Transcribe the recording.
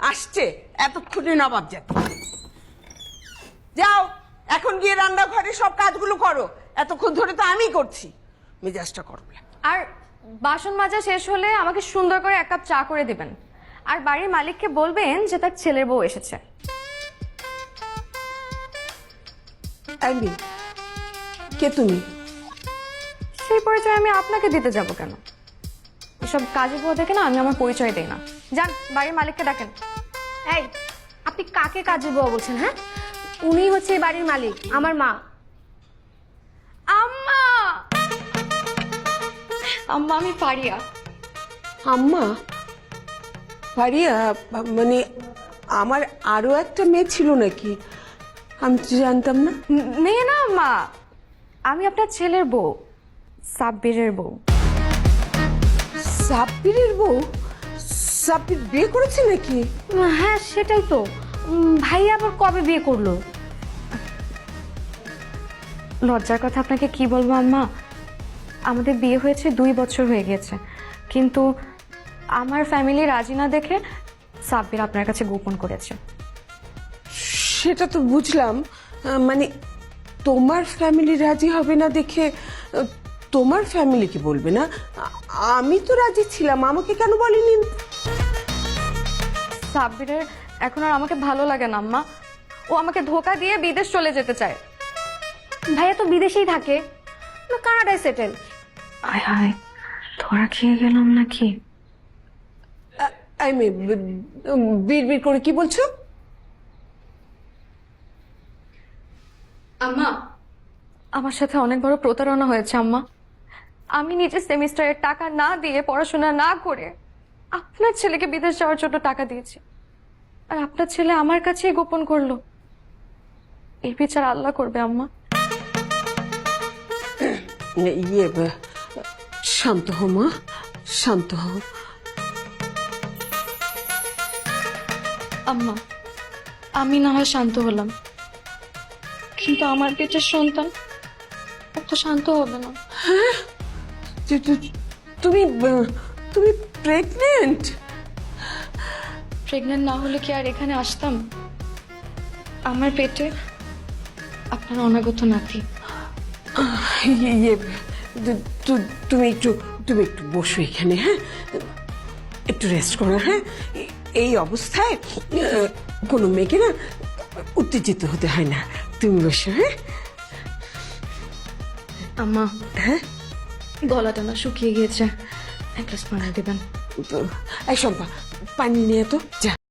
আসছে এতক্ষণে নবাব জাতি যাও এখন গিয়ে রান্নাঘরে সব কাজগুলো করো। এতক্ষণ ধরে তো আমি করছি। মেজাজটা করবে আর বাসন মাজা শেষ হলে আমাকে সুন্দর করে এক কাপ চা করে দেবেন। আর বাড়ির মালিককে বলবেন যে তার ছেলের বউ এসেছে। কে তুমি? সেই পরিচয় আমি আপনাকে দিতে যাব কেন? এসব কাজে বউ দেখে না আমি আমার পরিচয় দেই না। যান বাড়ির মালিককে ডাকেন। এই আপনি কাকে কাজে বউ বলছেন হ্যাঁ? উনি হচ্ছে এই বাড়ির মালিক আমার মা। আম্মা! আম্মা আমি পারিয়া আম্মা? পারিয়া মানে আমার আরও একটা মেয়ে ছিল নাকি? আমি তো জানতাম না। মেয়ে না আম্মা। আমি আপনার ছেলের বউ সাব্বিরের বউ। সাব্বিরের বউ? সাব্বির বিয়ে করেছে নাকি? হ্যাঁ সেটাই তো। উম, ভাই আবার কবে বিয়ে করল? লজ্জার কথা আপনাকে কি বলব আম্মা? আমাদের বিয়ে হয়েছে দুই বছর হয়ে গেছে কিন্তু আমার ফ্যামিলি রাজি না দেখে সাব্বির আপনার কাছে গোপন করেছে। সেটা তো বুঝলাম। মানে তোমার ফ্যামিলি রাজি হবে না দেখে তোমার ফ্যামিলিকে বলবে না? আমি তো রাজি ছিলাম আমাকে কেন বলেনি? সাব্বিরের এখন আর আমাকে ভালো লাগে না আম্মা। ও আমাকে ধোকা দিয়ে বিদেশ চলে যেতে চায়। ভাইয়া তো বিদেশেই থাকে। না কানাডায় সেটেল আয় হায় ধরা খেয়ে গেলাম নাকি? আমি বীর করে কি বলছো? আম্মা আমার সাথে অনেক বড় প্রতারণা হয়েছে আম্মা। আমি নিজে সেমিস্টারের টাকা না দিয়ে পড়াশোনা না করে আপনার ছেলেকে বিদেশ যাওয়ার জন্য টাকা দিয়েছি। আর আপনার ছেলে আমার কাছেই গোপন করল। এই বিচার আল্লাহ করবে আম্মা। ইয়ে শান্ত হো মা শান্ত হো আম্মা আমি না হয় শান্ত হলাম। কিন্তু আমার পেটের সন্তান ও তো শান্ত হবে না। তু- তুমি তুমি প্রেগনেন্ট প্রেগনেন্ট না হলে কি আর এখানে আসতাম? আমার পেটে আপনার অনাগত নাতি। ইয়ে তু- তুমি একটু তুমি একটু বসো এখানে হ্যাঁ? একটু রেস্ট করো হ্যাঁ? এই অবস্থায় কোনো মেয়েকে না উত্তেজিত হতে হয় না। তুমি বসো হ্যাঁ? আম্মা। হ্যাঁ? গলাটা না শুকিয়ে গিয়েছে। এক গ্লাস পানি দেবেন। এই শম্পা পানি নিয়ে তো যা।